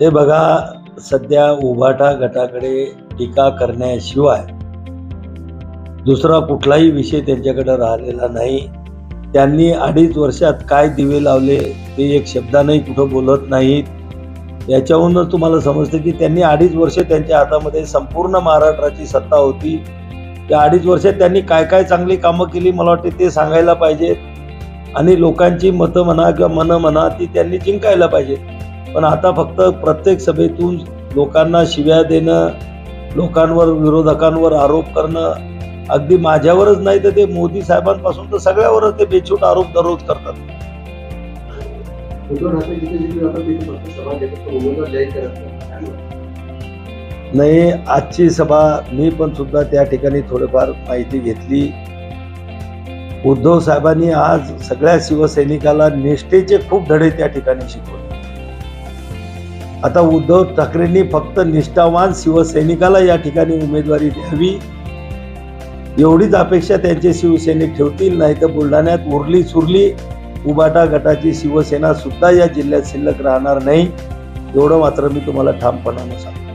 ते बघा सध्या उभाटा गटाकडे टीका करण्याशिवाय दुसरा कुठलाही विषय त्यांच्याकडे राहिलेला नाही. त्यांनी अडीच वर्षात काय दिवे लावले ते एक शब्दानंही कुठं बोलत नाहीत. याच्याहूनच तुम्हाला समजतं की त्यांनी अडीच वर्ष त्यांच्या हातामध्ये संपूर्ण महाराष्ट्राची सत्ता होती. त्या अडीच वर्षात त्यांनी काय काय चांगली कामं केली मला वाटते ते सांगायला पाहिजेत. आणि लोकांची मतं म्हणा किंवा मनं म्हणा ती त्यांनी जिंकायला पाहिजेत. पण आता फक्त प्रत्येक सभेतून लोकांना शिव्या देणं लोकांवर विरोधकांवर आरोप करणं अगदी माझ्यावरच नाही तर ते मोदी साहेबांपासून तर सगळ्यावरच ते बेछूट आरोप दररोज करतात. नाही आजची सभा मी पण सुद्धा त्या ठिकाणी थोडीफार माहिती घेतली. उद्धव साहेबांनी आज सगळ्या शिवसैनिकाला निष्ठेचे खूप धडे त्या ठिकाणी शिकवले. आता उद्धव ठाकरेंनी फक्त निष्ठावान शिवसैनिकाला या ठिकाणी उमेदवारी द्यावी. एवढीच अपेक्षा त्यांचे शिवसैनिक ठेवतील नाही तर बुलढाण्यात उरली सुरली उबाटा गटाची शिवसेना सुद्धा या जिल्ह्यात शिल्लक राहणार नाही. एवढं मात्र मी तुम्हाला ठामपणानं सांगतो.